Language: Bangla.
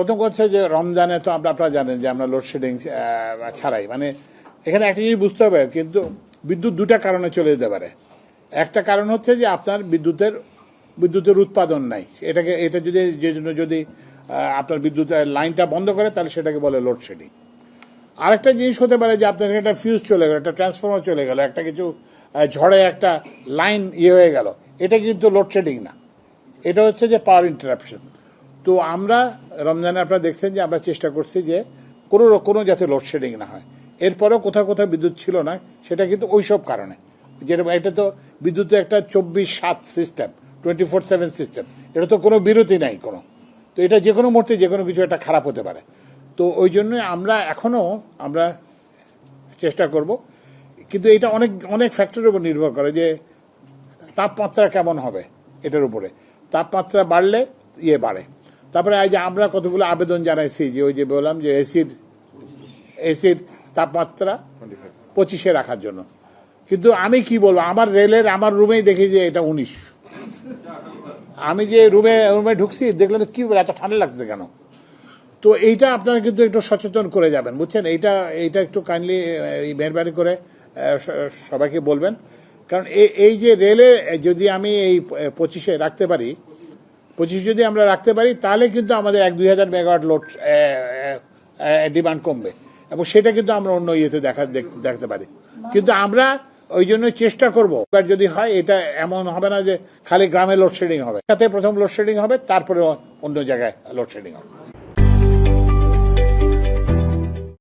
প্রথম কথা যে রমজানে তো আপনারা জানেন যে আমরা লোডশেডিং ছাড়াই। মানে এখানে একটা জিনিস বুঝতে হবে, কিন্তু বিদ্যুৎ দুটা কারণে চলে যেতে পারে। একটা কারণ হচ্ছে যে আপনার বিদ্যুতের বিদ্যুতের উৎপাদন নাই। এটাকে, এটা যদি, যে জন্য যদি আপনার বিদ্যুতের লাইনটা বন্ধ করে, তাহলে সেটাকে বলে লোডশেডিং আরেকটা জিনিস হতে পারে যে আপনার একটা ফিউজ চলে গেল, একটা ট্রান্সফর্মার চলে গেল, একটা কিছু ঝড়ে একটা লাইন ইয়ে হয়ে গেল। এটা কিন্তু লোডশেডিং না। এটা হচ্ছে যে পাওয়ার ইন্টারাপশন তো আমরা রমজানে আপনারা দেখছেন যে আমরা চেষ্টা করছি যে কোনো কোনো যাতে লোডশেডিং না হয়। এরপরেও কোথাও কোথাও বিদ্যুৎ ছিল না, সেটা কিন্তু ওইসব কারণে। যেটা এটা তো বিদ্যুতের একটা চব্বিশ সাত system twenty four seven system এটা তো কোনো বিরতি নাই কোনো। তো এটা যে কোনো মুহূর্তে যে কোনো কিছু একটা খারাপ হতে পারে। তো ওই জন্য আমরা এখনও আমরা চেষ্টা করব, কিন্তু এটা অনেক অনেক ফ্যাক্টরের উপর নির্ভর করে যে তাপমাত্রা কেমন হবে এটার উপরে। তাপমাত্রা বাড়লে ইয়ে বাড়ে। তারপরে এই যে আমরা কতগুলো আবেদন জানাইছি, যে ওই যে বললাম যে এসির এসির তাপমাত্রা পঁচিশে রাখার জন্য। কিন্তু আমি কি বলব, আমার রেলের, আমার রুমেই দেখি যে এটা উনিশ। আমি যে রুমে রুমে ঢুকছি দেখলাম কি বলে এত ঠান্ডা লাগছে কেন? তো এইটা আপনারা কিন্তু একটু সচেতন করে যাবেন, বুঝছেন? এইটা এইটা একটু কাইন্ডলি মেহরবানি করে সবাইকে বলবেন। কারণ এই যে রেলে যদি আমি এই পঁচিশে রাখতে পারি পঁচিশ যদি আমরা রাখতে পারি, তাহলে কিন্তু আমাদের এক দুই হাজার মেগাওয়াট লোড ডিমান্ড কমবে। এবং সেটা কিন্তু আমরা অন্য ইয়েতে দেখা, দেখ- দেখতে পারি। কিন্তু আমরা ওই জন্য চেষ্টা করব। এবার যদি হয়, এটা এমন হবে না যে খালি গ্রামে লোডশেডিং হবে। তাতে প্রথম লোডশেডিং হবে তারপরে অন্য জায়গায় লোডশেডিং হবে।